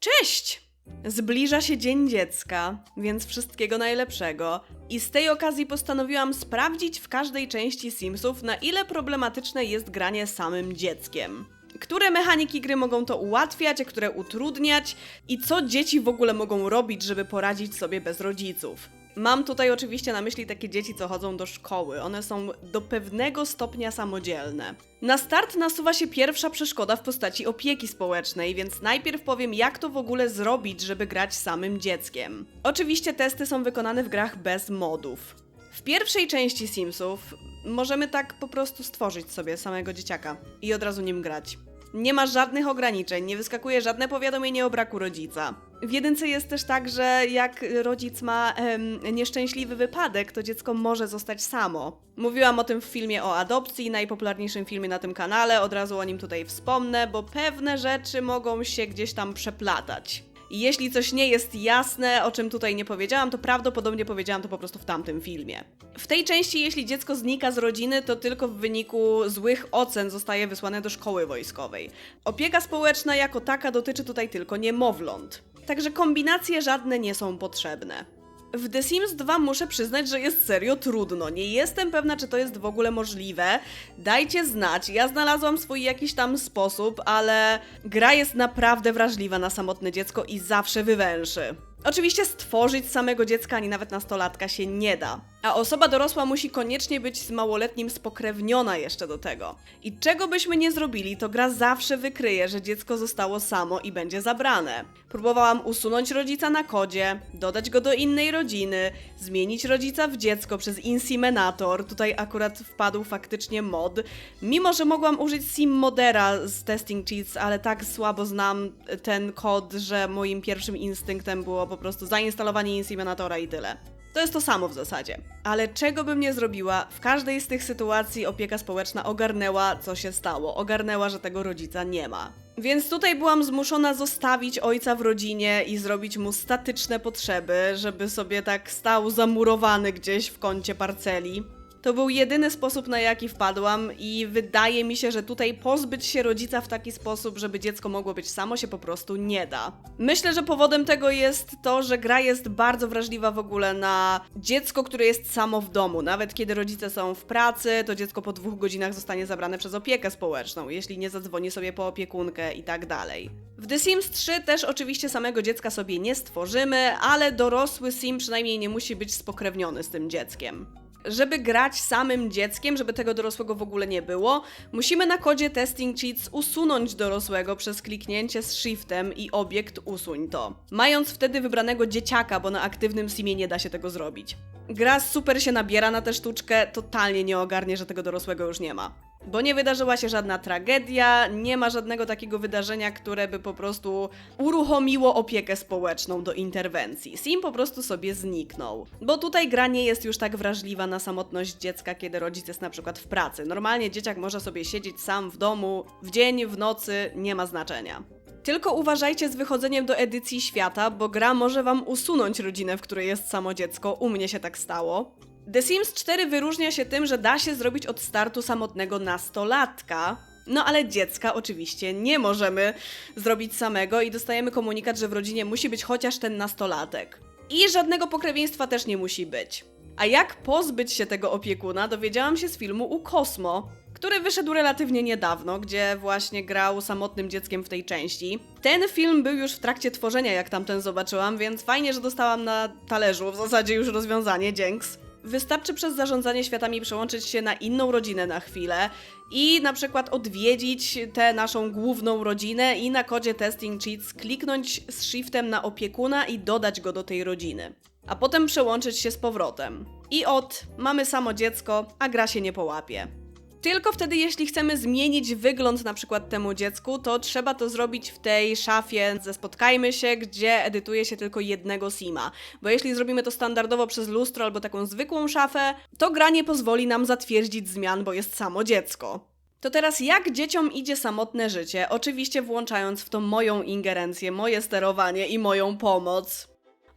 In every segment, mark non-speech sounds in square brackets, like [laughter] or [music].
Cześć! Zbliża się Dzień Dziecka, więc wszystkiego najlepszego. I z tej okazji postanowiłam sprawdzić w każdej części Simsów, na ile problematyczne jest granie samym dzieckiem. Które mechaniki gry mogą to ułatwiać, a które utrudniać i co dzieci w ogóle mogą robić, żeby poradzić sobie bez rodziców. Mam tutaj oczywiście na myśli takie dzieci, co chodzą do szkoły. One są do pewnego stopnia samodzielne. Na start nasuwa się pierwsza przeszkoda w postaci opieki społecznej, więc najpierw powiem, jak to w ogóle zrobić, żeby grać samym dzieckiem. Oczywiście testy są wykonane w grach bez modów. W pierwszej części Simsów możemy tak po prostu stworzyć sobie samego dzieciaka i od razu nim grać. Nie ma żadnych ograniczeń, nie wyskakuje żadne powiadomienie o braku rodzica. W jedynce jest też tak, że jak rodzic ma em, nieszczęśliwy wypadek, to dziecko może zostać samo. Mówiłam o tym w filmie o adopcji, najpopularniejszym filmie na tym kanale, od razu o nim tutaj wspomnę, bo pewne rzeczy mogą się gdzieś tam przeplatać. I jeśli coś nie jest jasne, o czym tutaj nie powiedziałam, to prawdopodobnie powiedziałam to po prostu w tamtym filmie. W tej części, jeśli dziecko znika z rodziny, to tylko w wyniku złych ocen zostaje wysłane do szkoły wojskowej. Opieka społeczna jako taka dotyczy tutaj tylko niemowląt. Także kombinacje żadne nie są potrzebne. W The Sims 2 muszę przyznać, że jest serio trudno. Nie jestem pewna, czy to jest w ogóle możliwe. Dajcie znać. Ja znalazłam swój jakiś tam sposób, ale gra jest naprawdę wrażliwa na samotne dziecko i zawsze wywęszy. Oczywiście stworzyć samego dziecka ani nawet nastolatka się nie da. A osoba dorosła musi koniecznie być z małoletnim spokrewniona jeszcze do tego. I czego byśmy nie zrobili, to gra zawsze wykryje, że dziecko zostało samo i będzie zabrane. Próbowałam usunąć rodzica na kodzie, dodać go do innej rodziny, zmienić rodzica w dziecko przez Inseminator. Tutaj akurat wpadł faktycznie mod. Mimo, że mogłam użyć Sim Modera z Testing Cheats, ale tak słabo znam ten kod, że moim pierwszym instynktem było po prostu zainstalowanie Inseminatora i tyle. To jest to samo w zasadzie. Ale czego bym nie zrobiła, w każdej z tych sytuacji opieka społeczna ogarnęła, co się stało. Ogarnęła, że tego rodzica nie ma. Więc tutaj byłam zmuszona zostawić ojca w rodzinie i zrobić mu statyczne potrzeby, żeby sobie tak stał zamurowany gdzieś w kącie parceli. To był jedyny sposób, na jaki wpadłam, i wydaje mi się, że tutaj pozbyć się rodzica w taki sposób, żeby dziecko mogło być samo, się po prostu nie da. Myślę, że powodem tego jest to, że gra jest bardzo wrażliwa w ogóle na dziecko, które jest samo w domu. Nawet kiedy rodzice są w pracy, to dziecko po dwóch godzinach zostanie zabrane przez opiekę społeczną, jeśli nie zadzwoni sobie po opiekunkę i tak dalej. W The Sims 3 też oczywiście samego dziecka sobie nie stworzymy, ale dorosły Sim przynajmniej nie musi być spokrewniony z tym dzieckiem. Żeby grać samym dzieckiem, żeby tego dorosłego w ogóle nie było, musimy na kodzie Testing Cheats usunąć dorosłego przez kliknięcie z shiftem i obiekt usuń to. Mając wtedy wybranego dzieciaka, bo na aktywnym simie nie da się tego zrobić. Gra super się nabiera na tę sztuczkę, totalnie nie ogarnie, że tego dorosłego już nie ma. Bo nie wydarzyła się żadna tragedia, nie ma żadnego takiego wydarzenia, które by po prostu uruchomiło opiekę społeczną do interwencji. Sim po prostu sobie zniknął. Bo tutaj gra nie jest już tak wrażliwa na samotność dziecka, kiedy rodzic jest na przykład w pracy. Normalnie dzieciak może sobie siedzieć sam w domu, w dzień, w nocy, nie ma znaczenia. Tylko uważajcie z wychodzeniem do edycji świata, bo gra może wam usunąć rodzinę, w której jest samo dziecko. U mnie się tak stało. The Sims 4 wyróżnia się tym, że da się zrobić od startu samotnego nastolatka. No ale dziecka oczywiście nie możemy zrobić samego i dostajemy komunikat, że w rodzinie musi być chociaż ten nastolatek. I żadnego pokrewieństwa też nie musi być. A jak pozbyć się tego opiekuna, dowiedziałam się z filmu u Kosmo, który wyszedł relatywnie niedawno, gdzie właśnie grał samotnym dzieckiem w tej części. Ten film był już w trakcie tworzenia, jak tamten zobaczyłam, więc fajnie, że dostałam na talerzu w zasadzie już rozwiązanie, dzięks. Wystarczy przez zarządzanie światami przełączyć się na inną rodzinę na chwilę i na przykład odwiedzić tę naszą główną rodzinę i na kodzie Testing Cheats kliknąć z shiftem na opiekuna i dodać go do tej rodziny. A potem przełączyć się z powrotem. I od mamy samo dziecko, a gra się nie połapie. Tylko wtedy, jeśli chcemy zmienić wygląd na przykład temu dziecku, to trzeba to zrobić w tej szafie ze Spotkajmy się, gdzie edytuje się tylko jednego sima. Bo jeśli zrobimy to standardowo przez lustro albo taką zwykłą szafę, to gra nie pozwoli nam zatwierdzić zmian, bo jest samo dziecko. To teraz jak dzieciom idzie samotne życie, oczywiście włączając w to moją ingerencję, moje sterowanie i moją pomoc.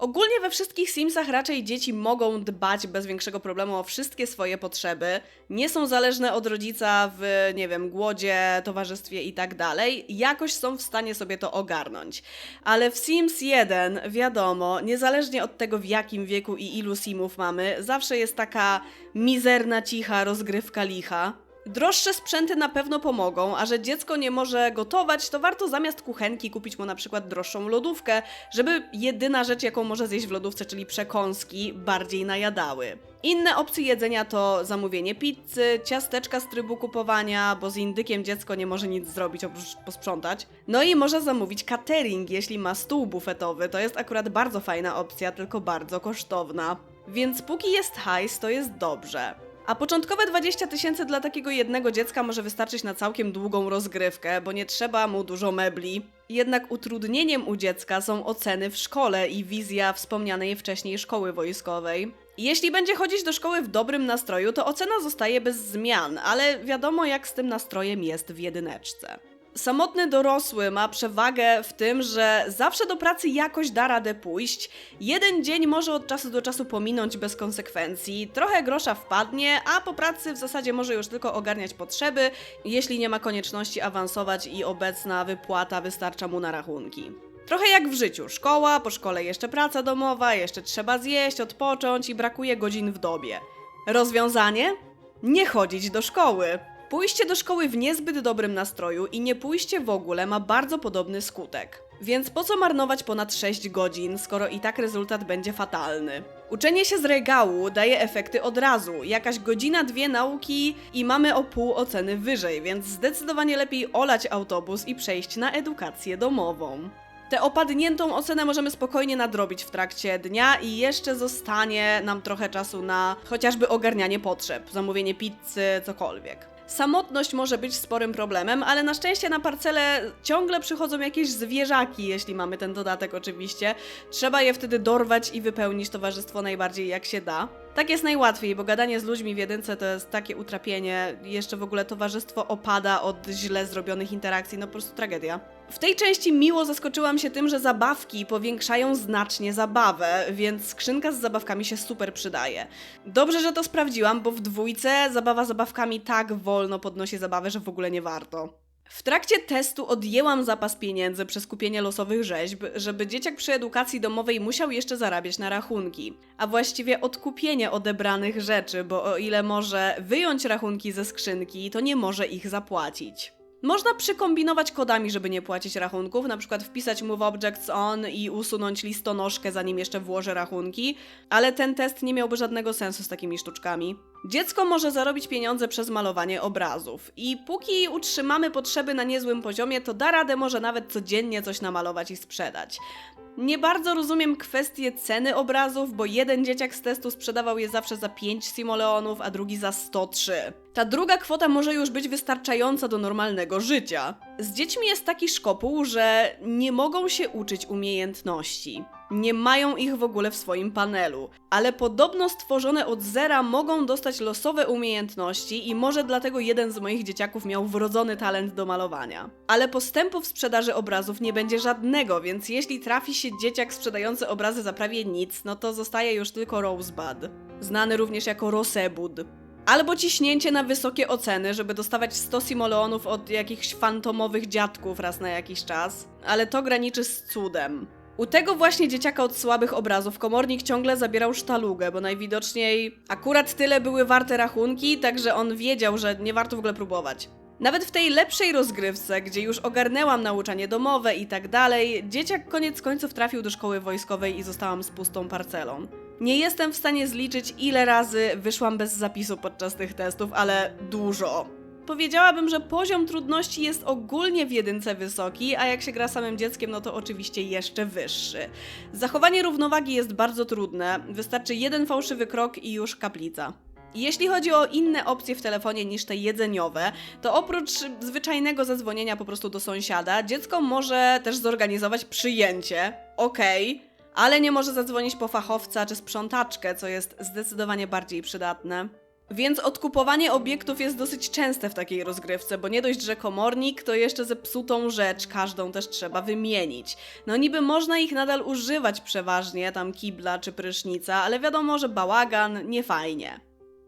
Ogólnie we wszystkich Simsach raczej dzieci mogą dbać bez większego problemu o wszystkie swoje potrzeby. Nie są zależne od rodzica w, nie wiem, głodzie, towarzystwie i tak dalej. Jakoś są w stanie sobie to ogarnąć. Ale w Sims 1, wiadomo, niezależnie od tego w jakim wieku i ilu Simów mamy, zawsze jest taka mizerna, cicha rozgrywka licha. Droższe sprzęty na pewno pomogą, a że dziecko nie może gotować, to warto zamiast kuchenki kupić mu na przykład droższą lodówkę, żeby jedyna rzecz, jaką może zjeść w lodówce, czyli przekąski, bardziej najadały. Inne opcje jedzenia to zamówienie pizzy, ciasteczka z trybu kupowania, bo z indykiem dziecko nie może nic zrobić oprócz posprzątać. No i może zamówić catering, jeśli ma stół bufetowy. To jest akurat bardzo fajna opcja, tylko bardzo kosztowna. Więc póki jest hajs, to jest dobrze. A początkowe 20 tysięcy dla takiego jednego dziecka może wystarczyć na całkiem długą rozgrywkę, bo nie trzeba mu dużo mebli. Jednak utrudnieniem u dziecka są oceny w szkole i wizja wspomnianej wcześniej szkoły wojskowej. Jeśli będzie chodzić do szkoły w dobrym nastroju, to ocena zostaje bez zmian, ale wiadomo jak z tym nastrojem jest w jedyneczce. Samotny dorosły ma przewagę w tym, że zawsze do pracy jakoś da radę pójść. Jeden dzień może od czasu do czasu pominąć bez konsekwencji, trochę grosza wpadnie, a po pracy w zasadzie może już tylko ogarniać potrzeby, jeśli nie ma konieczności awansować i obecna wypłata wystarcza mu na rachunki. Trochę jak w życiu. Szkoła, po szkole jeszcze praca domowa, jeszcze trzeba zjeść, odpocząć i brakuje godzin w dobie. Rozwiązanie? Nie chodzić do szkoły. Pójście do szkoły w niezbyt dobrym nastroju i nie pójście w ogóle ma bardzo podobny skutek. Więc po co marnować ponad 6 godzin, skoro i tak rezultat będzie fatalny? Uczenie się z regału daje efekty od razu. Jakaś godzina, dwie nauki i mamy o pół oceny wyżej, więc zdecydowanie lepiej olać autobus i przejść na edukację domową. Tę opadniętą ocenę możemy spokojnie nadrobić w trakcie dnia i jeszcze zostanie nam trochę czasu na chociażby ogarnianie potrzeb, zamówienie pizzy, cokolwiek. Samotność może być sporym problemem, ale na szczęście na parcelę ciągle przychodzą jakieś zwierzaki, jeśli mamy ten dodatek oczywiście. Trzeba je wtedy dorwać i wypełnić towarzystwo najbardziej jak się da. Tak jest najłatwiej, bo gadanie z ludźmi w jedynce to jest takie utrapienie. Jeszcze w ogóle towarzystwo opada od źle zrobionych interakcji, no po prostu tragedia. W tej części miło zaskoczyłam się tym, że zabawki powiększają znacznie zabawę, więc skrzynka z zabawkami się super przydaje. Dobrze, że to sprawdziłam, bo w dwójce zabawa zabawkami tak wolno podnosi zabawę, że w ogóle nie warto. W trakcie testu odjęłam zapas pieniędzy przez kupienie losowych rzeźb, żeby dzieciak przy edukacji domowej musiał jeszcze zarabiać na rachunki, a właściwie odkupienie odebranych rzeczy, bo o ile może wyjąć rachunki ze skrzynki, to nie może ich zapłacić. Można przykombinować kodami, żeby nie płacić rachunków, na przykład wpisać Move Objects On i usunąć listonoszkę, zanim jeszcze włożę rachunki, ale ten test nie miałby żadnego sensu z takimi sztuczkami. Dziecko może zarobić pieniądze przez malowanie obrazów i póki utrzymamy potrzeby na niezłym poziomie, to da radę może nawet codziennie coś namalować i sprzedać. Nie bardzo rozumiem kwestię ceny obrazów, bo jeden dzieciak z testu sprzedawał je zawsze za 5 simoleonów, a drugi za 103. Ta druga kwota może już być wystarczająca do normalnego życia. Z dziećmi jest taki szkopuł, że nie mogą się uczyć umiejętności. Nie mają ich w ogóle w swoim panelu, ale podobno stworzone od zera mogą dostać losowe umiejętności i może dlatego jeden z moich dzieciaków miał wrodzony talent do malowania. Ale postępu w sprzedaży obrazów nie będzie żadnego, więc jeśli trafi się dzieciak sprzedający obrazy za prawie nic, no to zostaje już tylko Rosebud, znany również jako Rosebud. Albo ciśnięcie na wysokie oceny, żeby dostawać 100 simoleonów od jakichś fantomowych dziadków raz na jakiś czas, ale to graniczy z cudem. U tego właśnie dzieciaka od słabych obrazów komornik ciągle zabierał sztalugę, bo najwidoczniej akurat tyle były warte rachunki, także on wiedział, że nie warto w ogóle próbować. Nawet w tej lepszej rozgrywce, gdzie już ogarnęłam nauczanie domowe i tak dalej, dzieciak koniec końców trafił do szkoły wojskowej i zostałam z pustą parcelą. Nie jestem w stanie zliczyć, ile razy wyszłam bez zapisu podczas tych testów, ale dużo. Powiedziałabym, że poziom trudności jest ogólnie w jedynce wysoki, a jak się gra samym dzieckiem, no to oczywiście jeszcze wyższy. Zachowanie równowagi jest bardzo trudne, wystarczy jeden fałszywy krok i już kaplica. Jeśli chodzi o inne opcje w telefonie niż te jedzeniowe, to oprócz zwyczajnego zadzwonienia po prostu do sąsiada, dziecko może też zorganizować przyjęcie. Okej. ale nie może zadzwonić po fachowca czy sprzątaczkę, co jest zdecydowanie bardziej przydatne. Więc odkupowanie obiektów jest dosyć częste w takiej rozgrywce, bo nie dość, że komornik, to jeszcze zepsutą rzecz każdą też trzeba wymienić. No niby można ich nadal używać przeważnie, tam kibla czy prysznica, ale wiadomo, że bałagan, nie fajnie.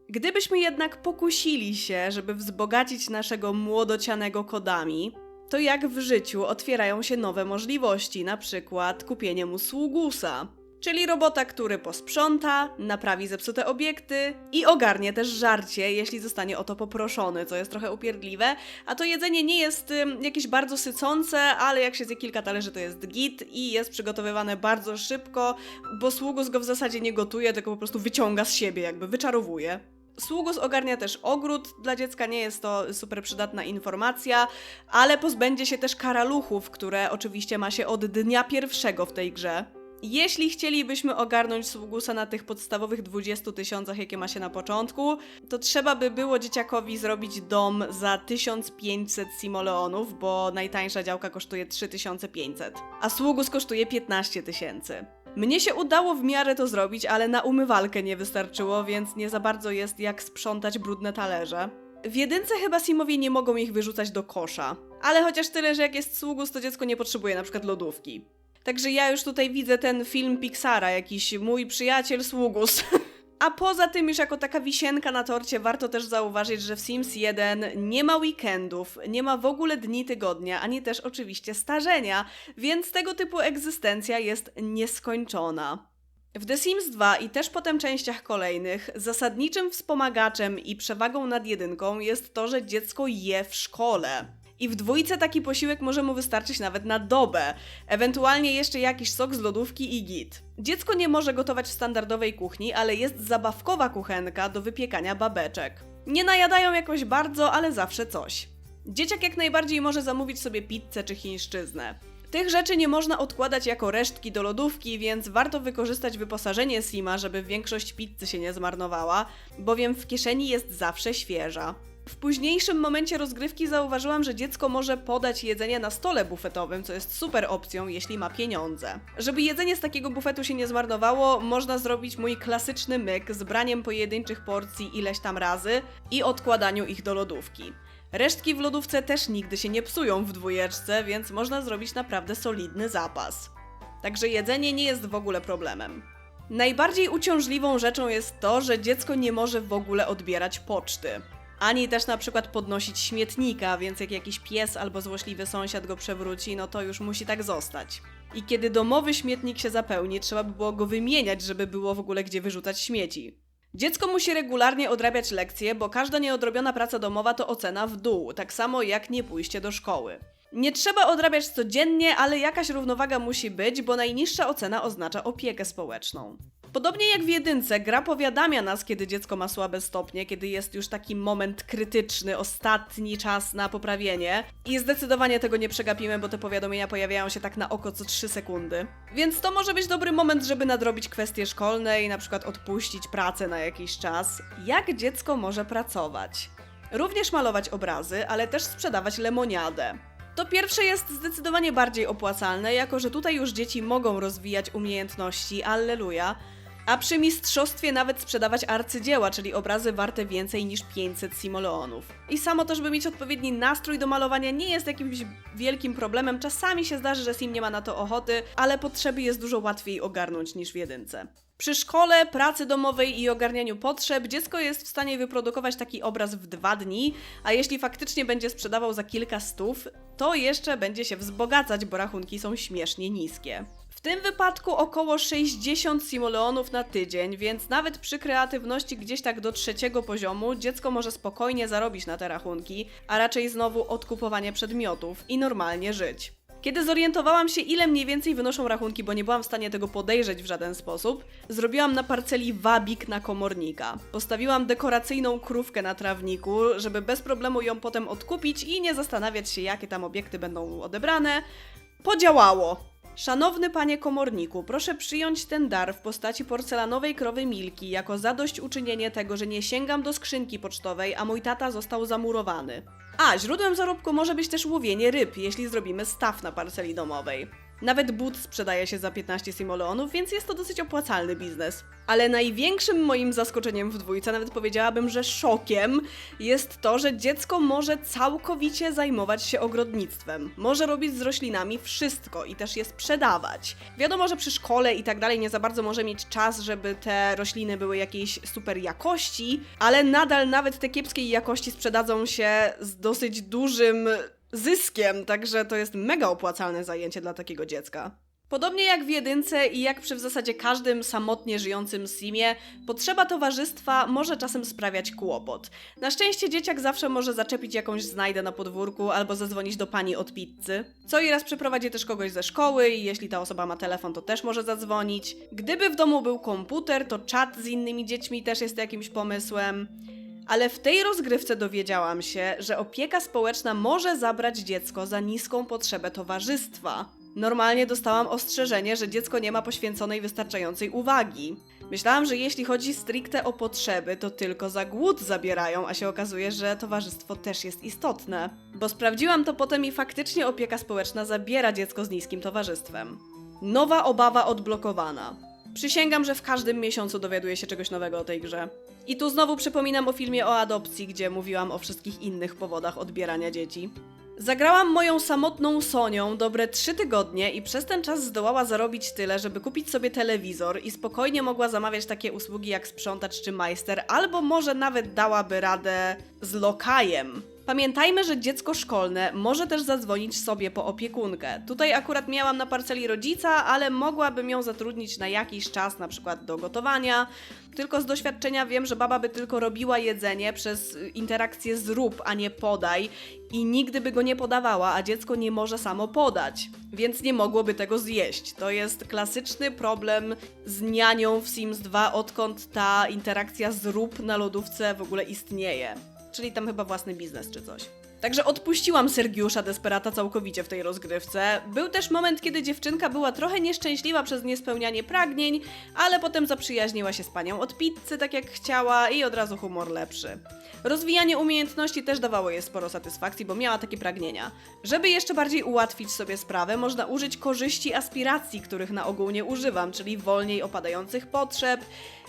Gdybyśmy jednak pokusili się, żeby wzbogacić naszego młodocianego kodami, to jak w życiu otwierają się nowe możliwości, na przykład kupienie mu sługusa. Czyli robota, który posprząta, naprawi zepsute obiekty i ogarnie też żarcie, jeśli zostanie o to poproszony, co jest trochę upierdliwe. A to jedzenie nie jest ym, jakieś bardzo sycące, ale jak się zje kilka talerzy, to jest git i jest przygotowywane bardzo szybko, bo sługus go w zasadzie nie gotuje, tylko po prostu wyciąga z siebie, jakby wyczarowuje. Sługus ogarnia też ogród, dla dziecka nie jest to super przydatna informacja, ale pozbędzie się też karaluchów, które oczywiście ma się od dnia pierwszego w tej grze. Jeśli chcielibyśmy ogarnąć Sługusa na tych podstawowych 20 tysiącach, jakie ma się na początku, to trzeba by było dzieciakowi zrobić dom za 1500 simoleonów, bo najtańsza działka kosztuje 3500, a Sługus kosztuje 15 tysięcy. Mnie się udało w miarę to zrobić, ale na umywalkę nie wystarczyło, więc nie za bardzo jest jak sprzątać brudne talerze. W jedynce chyba Simowie nie mogą ich wyrzucać do kosza. Ale chociaż tyle, że jak jest sługus, to dziecko nie potrzebuje na przykład lodówki. Także ja już tutaj widzę ten film Pixara, jakiś mój przyjaciel sługus. [laughs] A poza tym, już jako taka wisienka na torcie, warto też zauważyć, że w Sims 1 nie ma weekendów, nie ma w ogóle dni tygodnia, ani też oczywiście starzenia, więc tego typu egzystencja jest nieskończona. W The Sims 2 i też potem częściach kolejnych zasadniczym wspomagaczem i przewagą nad jedynką jest to, że dziecko je w szkole. I w dwójce taki posiłek może mu wystarczyć nawet na dobę, ewentualnie jeszcze jakiś sok z lodówki i git. Dziecko nie może gotować w standardowej kuchni, ale jest zabawkowa kuchenka do wypiekania babeczek. Nie najadają jakoś bardzo, ale zawsze coś. Dzieciak jak najbardziej może zamówić sobie pizzę czy chińszczyznę. Tych rzeczy nie można odkładać jako resztki do lodówki, więc warto wykorzystać wyposażenie Sima, żeby większość pizzy się nie zmarnowała, bowiem w kieszeni jest zawsze świeża. W późniejszym momencie rozgrywki zauważyłam, że dziecko może podać jedzenie na stole bufetowym, co jest super opcją, jeśli ma pieniądze. Żeby jedzenie z takiego bufetu się nie zmarnowało, można zrobić mój klasyczny myk z braniem pojedynczych porcji ileś tam razy i odkładaniu ich do lodówki. Resztki w lodówce też nigdy się nie psują w dwójeczce, więc można zrobić naprawdę solidny zapas. Także jedzenie nie jest w ogóle problemem. Najbardziej uciążliwą rzeczą jest to, że dziecko nie może w ogóle odbierać poczty. Ani też na przykład podnosić śmietnika, więc jak jakiś pies albo złośliwy sąsiad go przewróci, no to już musi tak zostać. I kiedy domowy śmietnik się zapełni, trzeba by było go wymieniać, żeby było w ogóle gdzie wyrzucać śmieci. Dziecko musi regularnie odrabiać lekcje, bo każda nieodrobiona praca domowa to ocena w dół, tak samo jak nie pójście do szkoły. Nie trzeba odrabiać codziennie, ale jakaś równowaga musi być, bo najniższa ocena oznacza opiekę społeczną. Podobnie jak w jedynce, gra powiadamia nas, kiedy dziecko ma słabe stopnie, kiedy jest już taki moment krytyczny, ostatni czas na poprawienie. I zdecydowanie tego nie przegapimy, bo te powiadomienia pojawiają się tak na oko co 3 sekundy. Więc to może być dobry moment, żeby nadrobić kwestie szkolne i na przykład odpuścić pracę na jakiś czas. Jak dziecko może pracować? Również malować obrazy, ale też sprzedawać lemoniadę. To pierwsze jest zdecydowanie bardziej opłacalne, jako że tutaj już dzieci mogą rozwijać umiejętności, alleluja, a przy mistrzostwie nawet sprzedawać arcydzieła, czyli obrazy warte więcej niż 500 simoleonów. I samo to, żeby mieć odpowiedni nastrój do malowania nie jest jakimś wielkim problemem, czasami się zdarzy, że sim nie ma na to ochoty, ale potrzeby jest dużo łatwiej ogarnąć niż w jedynce. Przy szkole, pracy domowej i ogarnianiu potrzeb dziecko jest w stanie wyprodukować taki obraz w dwa dni, a jeśli faktycznie będzie sprzedawał za kilka stów, to jeszcze będzie się wzbogacać, bo rachunki są śmiesznie niskie. W tym wypadku około 60 simoleonów na tydzień, więc nawet przy kreatywności gdzieś tak do trzeciego poziomu dziecko może spokojnie zarobić na te rachunki, a raczej znowu odkupowanie przedmiotów i normalnie żyć. Kiedy zorientowałam się, ile mniej więcej wynoszą rachunki, bo nie byłam w stanie tego podejrzeć w żaden sposób, zrobiłam na parceli wabik na komornika. Postawiłam dekoracyjną krówkę na trawniku, żeby bez problemu ją potem odkupić i nie zastanawiać się, jakie tam obiekty będą odebrane. Podziałało! Szanowny panie komorniku, proszę przyjąć ten dar w postaci porcelanowej krowy Milki jako zadośćuczynienie tego, że nie sięgam do skrzynki pocztowej, a mój tata został zamurowany. A, źródłem zarobku może być też łowienie ryb, jeśli zrobimy staw na parceli domowej. Nawet but sprzedaje się za 15 simoleonów, więc jest to dosyć opłacalny biznes. Ale największym moim zaskoczeniem w dwójce, nawet powiedziałabym, że szokiem, jest to, że dziecko może całkowicie zajmować się ogrodnictwem. Może robić z roślinami wszystko i też je sprzedawać. Wiadomo, że przy szkole i tak dalej nie za bardzo może mieć czas, żeby te rośliny były jakiejś super jakości, ale nadal nawet te kiepskiej jakości sprzedadzą się z dosyć dużym zyskiem, także to jest mega opłacalne zajęcie dla takiego dziecka. Podobnie jak w jedynce i jak przy w zasadzie każdym samotnie żyjącym simie, potrzeba towarzystwa może czasem sprawiać kłopot. Na szczęście dzieciak zawsze może zaczepić jakąś znajdę na podwórku albo zadzwonić do pani od pizzy. Co i raz przyprowadzi też kogoś ze szkoły i jeśli ta osoba ma telefon, to też może zadzwonić. Gdyby w domu był komputer, to czat z innymi dziećmi też jest jakimś pomysłem. Ale w tej rozgrywce dowiedziałam się, że opieka społeczna może zabrać dziecko za niską potrzebę towarzystwa. Normalnie dostałam ostrzeżenie, że dziecko nie ma poświęconej wystarczającej uwagi. Myślałam, że jeśli chodzi stricte o potrzeby, to tylko za głód zabierają, a się okazuje, że towarzystwo też jest istotne. Bo sprawdziłam to potem i faktycznie opieka społeczna zabiera dziecko z niskim towarzystwem. Nowa obawa odblokowana. Przysięgam, że w każdym miesiącu dowiaduję się czegoś nowego o tej grze. I tu znowu przypominam o filmie o adopcji, gdzie mówiłam o wszystkich innych powodach odbierania dzieci. Zagrałam moją samotną Sonią dobre trzy tygodnie i przez ten czas zdołała zarobić tyle, żeby kupić sobie telewizor i spokojnie mogła zamawiać takie usługi jak sprzątacz czy majster, albo może nawet dałaby radę z lokajem. Pamiętajmy, że dziecko szkolne może też zadzwonić sobie po opiekunkę. Tutaj akurat miałam na parceli rodzica, ale mogłabym ją zatrudnić na jakiś czas, na przykład do gotowania. Tylko z doświadczenia wiem, że baba by tylko robiła jedzenie przez y, interakcję zrób, a nie podaj i nigdy by go nie podawała, a dziecko nie może samo podać, więc nie mogłoby tego zjeść. To jest klasyczny problem z nianią w Sims 2, odkąd ta interakcja zrób na lodówce w ogóle istnieje czyli tam chyba własny biznes czy coś. Także odpuściłam Sergiusza Desperata całkowicie w tej rozgrywce. Był też moment, kiedy dziewczynka była trochę nieszczęśliwa przez niespełnianie pragnień, ale potem zaprzyjaźniła się z panią od pizzy, tak jak chciała, i od razu humor lepszy. Rozwijanie umiejętności też dawało jej sporo satysfakcji, bo miała takie pragnienia. Żeby jeszcze bardziej ułatwić sobie sprawę, można użyć korzyści aspiracji, których na ogół nie używam, czyli wolniej opadających potrzeb,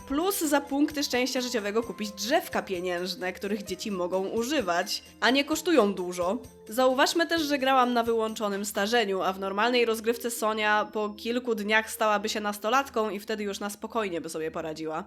plus za punkty szczęścia życiowego kupić drzewka pieniężne, których dzieci mogą używać, a nie kosztują dużo. Zauważmy też, że grałam na wyłączonym starzeniu, a w normalnej rozgrywce Sonia po kilku dniach stałaby się nastolatką i wtedy już na spokojnie by sobie poradziła.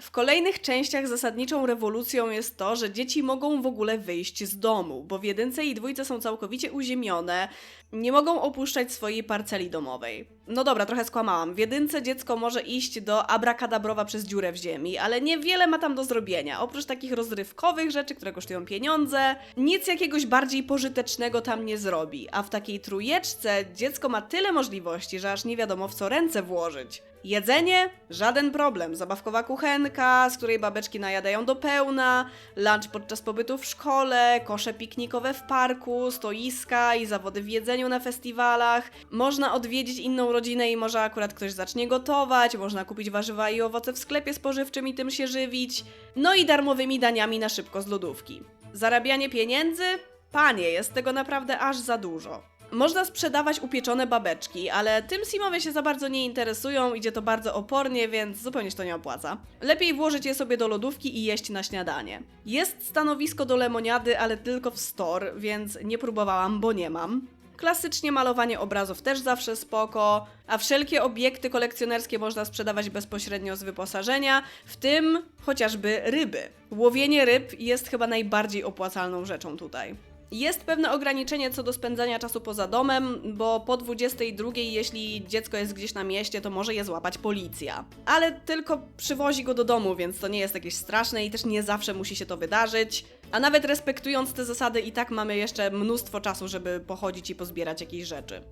W kolejnych częściach zasadniczą rewolucją jest to, że dzieci mogą w ogóle wyjść z domu, bo w jedynce i dwójce są całkowicie uziemione, nie mogą opuszczać swojej parceli domowej. No dobra, trochę skłamałam. W jedynce dziecko może iść do abrakadabrowa przez dziurę w ziemi, ale niewiele ma tam do zrobienia. Oprócz takich rozrywkowych rzeczy, które kosztują pieniądze, nic jakiegoś bardziej pożytecznego tam nie zrobi. A w takiej trójeczce dziecko ma tyle możliwości, że aż nie wiadomo w co ręce włożyć. Jedzenie? Żaden problem. Zabawkowa kuchenka, z której babeczki najadają do pełna, lunch podczas pobytu w szkole, kosze piknikowe w parku, stoiska i zawody w jedzeniu na festiwalach. Można odwiedzić inną rodzinę i może akurat ktoś zacznie gotować, można kupić warzywa i owoce w sklepie spożywczym i tym się żywić. No i darmowymi daniami na szybko z lodówki. Zarabianie pieniędzy? Panie, jest tego naprawdę aż za dużo. Można sprzedawać upieczone babeczki, ale tym Simowie się za bardzo nie interesują, idzie to bardzo opornie, więc zupełnie się to nie opłaca. Lepiej włożyć je sobie do lodówki i jeść na śniadanie. Jest stanowisko do lemoniady, ale tylko w store, więc nie próbowałam, bo nie mam. Klasycznie malowanie obrazów też zawsze spoko, a wszelkie obiekty kolekcjonerskie można sprzedawać bezpośrednio z wyposażenia, w tym chociażby ryby. Łowienie ryb jest chyba najbardziej opłacalną rzeczą tutaj. Jest pewne ograniczenie co do spędzania czasu poza domem, bo po 22, jeśli dziecko jest gdzieś na mieście, to może je złapać policja. Ale tylko przywozi go do domu, więc to nie jest jakieś straszne i też nie zawsze musi się to wydarzyć. A nawet respektując te zasady, i tak mamy jeszcze mnóstwo czasu, żeby pochodzić i pozbierać jakieś rzeczy.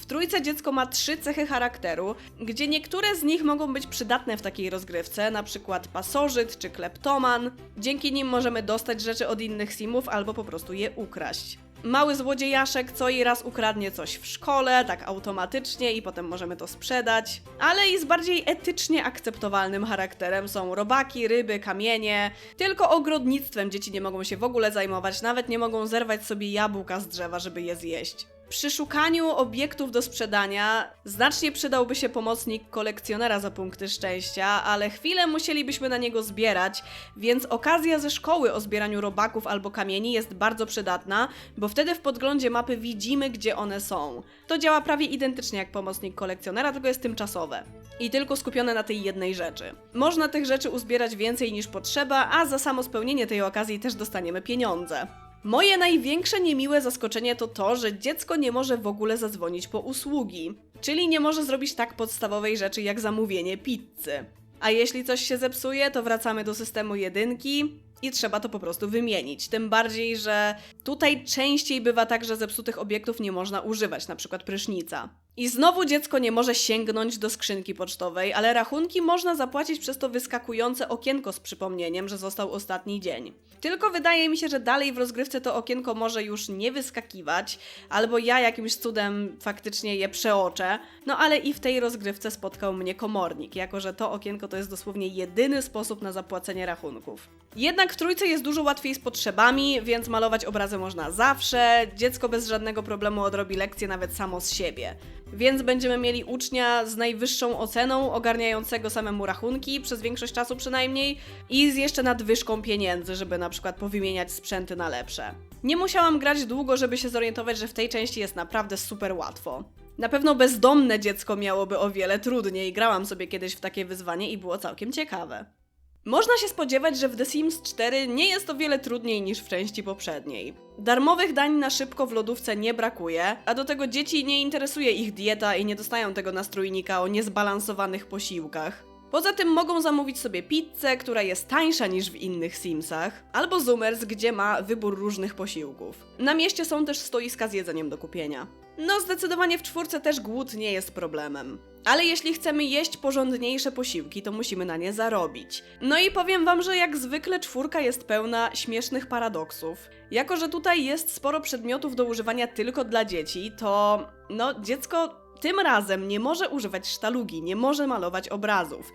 W trójce dziecko ma trzy cechy charakteru, gdzie niektóre z nich mogą być przydatne w takiej rozgrywce, na przykład pasożyt czy kleptoman. Dzięki nim możemy dostać rzeczy od innych simów albo po prostu je ukraść. Mały złodziejaszek co i raz ukradnie coś w szkole, tak automatycznie i potem możemy to sprzedać. Ale i z bardziej etycznie akceptowalnym charakterem są robaki, ryby, kamienie. Tylko ogrodnictwem dzieci nie mogą się w ogóle zajmować, nawet nie mogą zerwać sobie jabłka z drzewa, żeby je zjeść. Przy szukaniu obiektów do sprzedania znacznie przydałby się pomocnik kolekcjonera za punkty szczęścia, ale chwilę musielibyśmy na niego zbierać, więc okazja ze szkoły o zbieraniu robaków albo kamieni jest bardzo przydatna, bo wtedy w podglądzie mapy widzimy, gdzie one są. To działa prawie identycznie jak pomocnik kolekcjonera, tylko jest tymczasowe. I tylko skupione na tej jednej rzeczy. Można tych rzeczy uzbierać więcej niż potrzeba, a za samo spełnienie tej okazji też dostaniemy pieniądze. Moje największe niemiłe zaskoczenie to to, że dziecko nie może w ogóle zadzwonić po usługi, czyli nie może zrobić tak podstawowej rzeczy jak zamówienie pizzy. A jeśli coś się zepsuje, to wracamy do systemu jedynki i trzeba to po prostu wymienić. Tym bardziej, że tutaj częściej bywa tak, że zepsutych obiektów nie można używać, na przykład prysznica. I znowu dziecko nie może sięgnąć do skrzynki pocztowej, ale rachunki można zapłacić przez to wyskakujące okienko z przypomnieniem, że został ostatni dzień. Tylko wydaje mi się, że dalej w rozgrywce to okienko może już nie wyskakiwać, albo ja jakimś cudem faktycznie je przeoczę, no ale i w tej rozgrywce spotkał mnie komornik, jako że to okienko to jest dosłownie jedyny sposób na zapłacenie rachunków. Jednak w trójce jest dużo łatwiej z potrzebami, więc malować obrazy można zawsze, dziecko bez żadnego problemu odrobi lekcję nawet samo z siebie. Więc będziemy mieli ucznia z najwyższą oceną, ogarniającego samemu rachunki, przez większość czasu przynajmniej, i z jeszcze nadwyżką pieniędzy, żeby na przykład powymieniać sprzęty na lepsze. Nie musiałam grać długo, żeby się zorientować, że w tej części jest naprawdę super łatwo. Na pewno bezdomne dziecko miałoby o wiele trudniej. Grałam sobie kiedyś w takie wyzwanie i było całkiem ciekawe. Można się spodziewać, że w The Sims 4 nie jest o wiele trudniej niż w części poprzedniej. Darmowych dań na szybko w lodówce nie brakuje, a do tego dzieci nie interesuje ich dieta i nie dostają tego nastrójnika o niezbalansowanych posiłkach. Poza tym mogą zamówić sobie pizzę, która jest tańsza niż w innych Simsach, albo Zoomers, gdzie ma wybór różnych posiłków. Na mieście są też stoiska z jedzeniem do kupienia. No, zdecydowanie w czwórce też głód nie jest problemem. Ale jeśli chcemy jeść porządniejsze posiłki, to musimy na nie zarobić. No i powiem wam, że jak zwykle czwórka jest pełna śmiesznych paradoksów. Jako, że tutaj jest sporo przedmiotów do używania tylko dla dzieci, to no dziecko tym razem nie może używać sztalugi, nie może malować obrazów.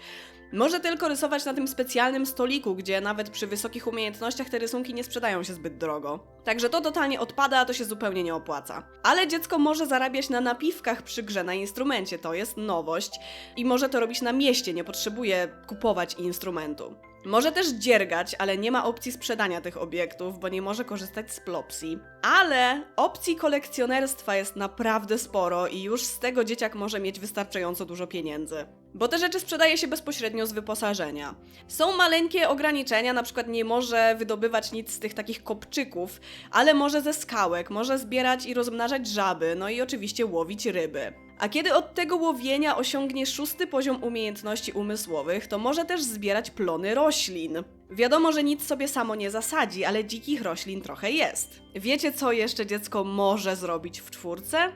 Może tylko rysować na tym specjalnym stoliku, gdzie nawet przy wysokich umiejętnościach te rysunki nie sprzedają się zbyt drogo. Także to totalnie odpada, a to się zupełnie nie opłaca. Ale dziecko może zarabiać na napiwkach przy grze na instrumencie, to jest nowość. I może to robić na mieście, nie potrzebuje kupować instrumentu. Może też dziergać, ale nie ma opcji sprzedania tych obiektów, bo nie może korzystać z plopsji. Ale opcji kolekcjonerstwa jest naprawdę sporo i już z tego dzieciak może mieć wystarczająco dużo pieniędzy. Bo te rzeczy sprzedaje się bezpośrednio z wyposażenia. Są maleńkie ograniczenia, na przykład nie może wydobywać nic z tych takich kopczyków, ale może ze skałek, może zbierać i rozmnażać żaby, no i oczywiście łowić ryby. A kiedy od tego łowienia osiągnie szósty poziom umiejętności umysłowych, to może też zbierać plony roślin. Wiadomo, że nic sobie samo nie zasadzi, ale dzikich roślin trochę jest. Wiecie, co jeszcze dziecko może zrobić w czwórce?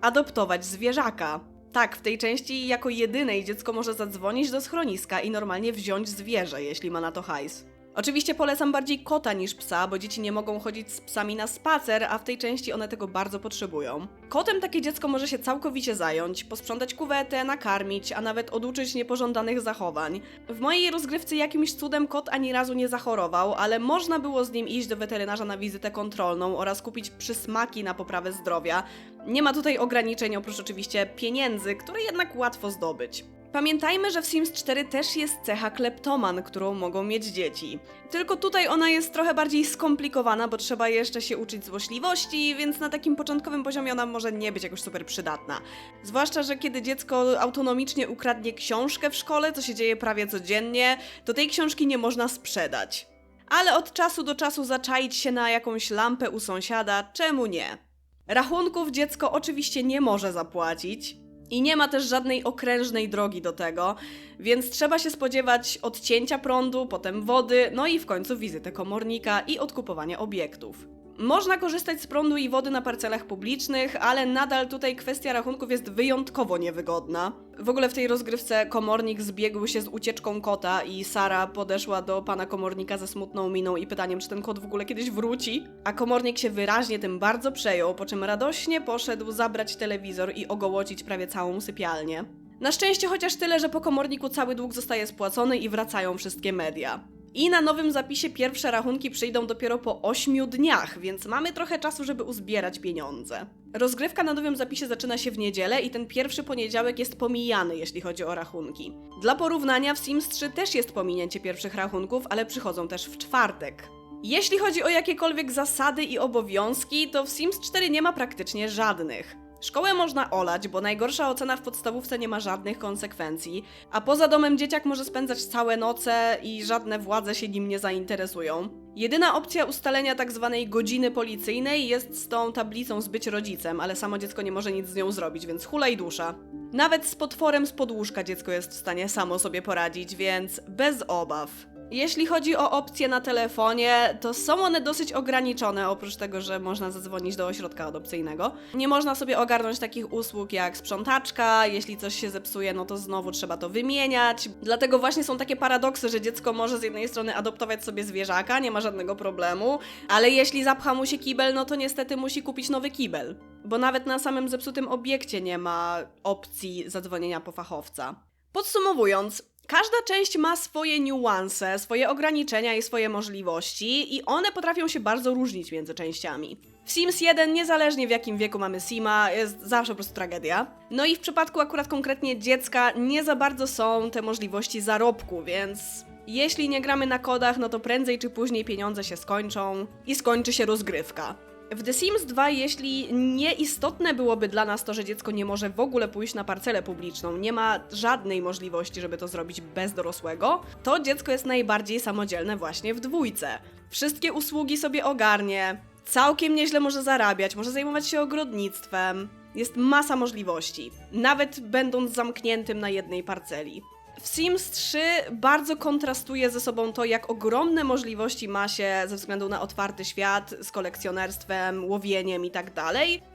Adoptować zwierzaka. Tak, w tej części jako jedynej dziecko może zadzwonić do schroniska i normalnie wziąć zwierzę, jeśli ma na to hajs. Oczywiście polecam bardziej kota niż psa, bo dzieci nie mogą chodzić z psami na spacer, a w tej części one tego bardzo potrzebują. Kotem takie dziecko może się całkowicie zająć, posprzątać kuwetę, nakarmić, a nawet oduczyć niepożądanych zachowań. W mojej rozgrywce jakimś cudem kot ani razu nie zachorował, ale można było z nim iść do weterynarza na wizytę kontrolną oraz kupić przysmaki na poprawę zdrowia. Nie ma tutaj ograniczeń oprócz oczywiście pieniędzy, które jednak łatwo zdobyć. Pamiętajmy, że w Sims 4 też jest cecha kleptoman, którą mogą mieć dzieci. Tylko tutaj ona jest trochę bardziej skomplikowana, bo trzeba jeszcze się uczyć złośliwości, więc na takim początkowym poziomie ona może nie być jakoś super przydatna. Zwłaszcza, że kiedy dziecko autonomicznie ukradnie książkę w szkole, co się dzieje prawie codziennie, to tej książki nie można sprzedać. Ale od czasu do czasu zaczaić się na jakąś lampę u sąsiada, czemu nie? Rachunków dziecko oczywiście nie może zapłacić, i nie ma też żadnej okrężnej drogi do tego, więc trzeba się spodziewać odcięcia prądu, potem wody, no i w końcu wizyty komornika i odkupowania obiektów. Można korzystać z prądu i wody na parcelach publicznych, ale nadal tutaj kwestia rachunków jest wyjątkowo niewygodna. W ogóle w tej rozgrywce komornik zbiegł się z ucieczką kota i Sara podeszła do pana komornika ze smutną miną i pytaniem, czy ten kot w ogóle kiedyś wróci. A komornik się wyraźnie tym bardzo przejął, po czym radośnie poszedł zabrać telewizor i ogołocić prawie całą sypialnię. Na szczęście chociaż tyle, że po komorniku cały dług zostaje spłacony i wracają wszystkie media. I na nowym zapisie pierwsze rachunki przyjdą dopiero po 8 dniach, więc mamy trochę czasu, żeby uzbierać pieniądze. Rozgrywka na nowym zapisie zaczyna się w niedzielę i ten pierwszy poniedziałek jest pomijany, jeśli chodzi o rachunki. Dla porównania w Sims 3 też jest pominięcie pierwszych rachunków, ale przychodzą też w czwartek. Jeśli chodzi o jakiekolwiek zasady i obowiązki, to w Sims 4 nie ma praktycznie żadnych. Szkołę można olać, bo najgorsza ocena w podstawówce nie ma żadnych konsekwencji, a poza domem dzieciak może spędzać całe noce i żadne władze się nim nie zainteresują. Jedyna opcja ustalenia tak zwanej godziny policyjnej jest z tą tablicą z być rodzicem, ale samo dziecko nie może nic z nią zrobić, więc hula i dusza. Nawet z potworem z podłóżka dziecko jest w stanie samo sobie poradzić, więc bez obaw. Jeśli chodzi o opcje na telefonie, to są one dosyć ograniczone, oprócz tego, że można zadzwonić do ośrodka adopcyjnego. Nie można sobie ogarnąć takich usług jak sprzątaczka, jeśli coś się zepsuje, no to znowu trzeba to wymieniać. Dlatego właśnie są takie paradoksy, że dziecko może z jednej strony adoptować sobie zwierzaka, nie ma żadnego problemu, ale jeśli zapcha mu się kibel, no to niestety musi kupić nowy kibel. Bo nawet na samym zepsutym obiekcie nie ma opcji zadzwonienia po fachowca. Podsumowując, Każda część ma swoje niuanse, swoje ograniczenia i swoje możliwości, i one potrafią się bardzo różnić między częściami. W Sims 1, niezależnie w jakim wieku mamy Sima, jest zawsze po prostu tragedia. No i w przypadku akurat konkretnie dziecka, nie za bardzo są te możliwości zarobku, więc jeśli nie gramy na kodach, no to prędzej czy później pieniądze się skończą i skończy się rozgrywka. W The Sims 2, jeśli nieistotne byłoby dla nas to, że dziecko nie może w ogóle pójść na parcelę publiczną, nie ma żadnej możliwości, żeby to zrobić bez dorosłego, to dziecko jest najbardziej samodzielne właśnie w dwójce. Wszystkie usługi sobie ogarnie, całkiem nieźle może zarabiać, może zajmować się ogrodnictwem. Jest masa możliwości, nawet będąc zamkniętym na jednej parceli. W Sims 3 bardzo kontrastuje ze sobą to, jak ogromne możliwości ma się ze względu na otwarty świat z kolekcjonerstwem, łowieniem i tak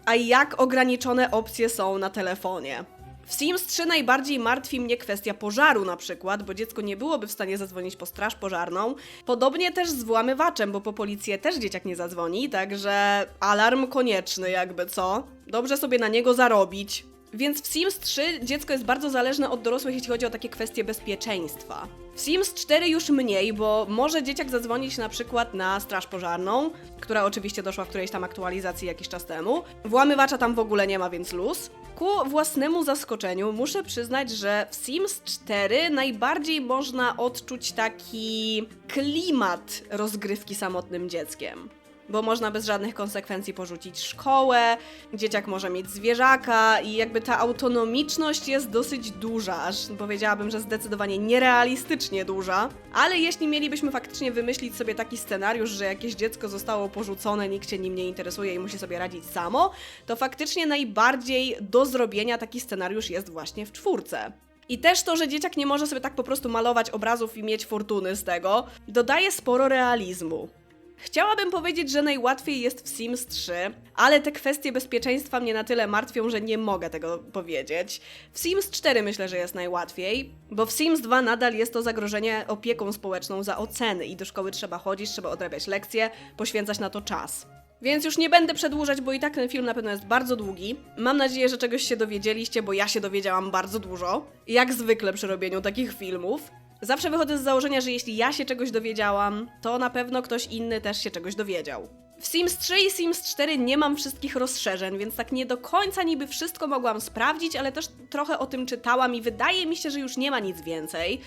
a jak ograniczone opcje są na telefonie. W Sims 3 najbardziej martwi mnie kwestia pożaru na przykład, bo dziecko nie byłoby w stanie zadzwonić po straż pożarną. Podobnie też z włamywaczem, bo po policję też dzieciak nie zadzwoni, także alarm konieczny jakby co. Dobrze sobie na niego zarobić. Więc w Sims 3 dziecko jest bardzo zależne od dorosłych, jeśli chodzi o takie kwestie bezpieczeństwa. W Sims 4 już mniej, bo może dzieciak zadzwonić na przykład na straż pożarną, która oczywiście doszła w którejś tam aktualizacji jakiś czas temu. Włamywacza tam w ogóle nie ma, więc luz. Ku własnemu zaskoczeniu muszę przyznać, że w Sims 4 najbardziej można odczuć taki klimat rozgrywki samotnym dzieckiem bo można bez żadnych konsekwencji porzucić szkołę, dzieciak może mieć zwierzaka i jakby ta autonomiczność jest dosyć duża, aż powiedziałabym, że zdecydowanie nierealistycznie duża. Ale jeśli mielibyśmy faktycznie wymyślić sobie taki scenariusz, że jakieś dziecko zostało porzucone, nikt się nim nie interesuje i musi sobie radzić samo, to faktycznie najbardziej do zrobienia taki scenariusz jest właśnie w czwórce. I też to, że dzieciak nie może sobie tak po prostu malować obrazów i mieć fortuny z tego, dodaje sporo realizmu. Chciałabym powiedzieć, że najłatwiej jest w Sims 3, ale te kwestie bezpieczeństwa mnie na tyle martwią, że nie mogę tego powiedzieć. W Sims 4 myślę, że jest najłatwiej, bo w Sims 2 nadal jest to zagrożenie opieką społeczną za oceny i do szkoły trzeba chodzić, trzeba odrabiać lekcje, poświęcać na to czas. Więc już nie będę przedłużać, bo i tak ten film na pewno jest bardzo długi. Mam nadzieję, że czegoś się dowiedzieliście, bo ja się dowiedziałam bardzo dużo. Jak zwykle przy robieniu takich filmów. Zawsze wychodzę z założenia, że jeśli ja się czegoś dowiedziałam, to na pewno ktoś inny też się czegoś dowiedział. W Sims 3 i Sims 4 nie mam wszystkich rozszerzeń, więc tak nie do końca niby wszystko mogłam sprawdzić, ale też trochę o tym czytałam i wydaje mi się, że już nie ma nic więcej.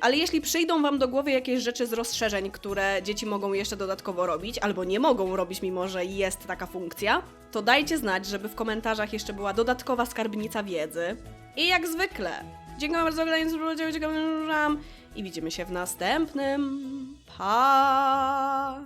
Ale jeśli przyjdą Wam do głowy jakieś rzeczy z rozszerzeń, które dzieci mogą jeszcze dodatkowo robić, albo nie mogą robić, mimo że jest taka funkcja, to dajcie znać, żeby w komentarzach jeszcze była dodatkowa skarbnica wiedzy. I jak zwykle, dziękuję bardzo za oglądanie, dziękuję i widzimy się w następnym. Pa!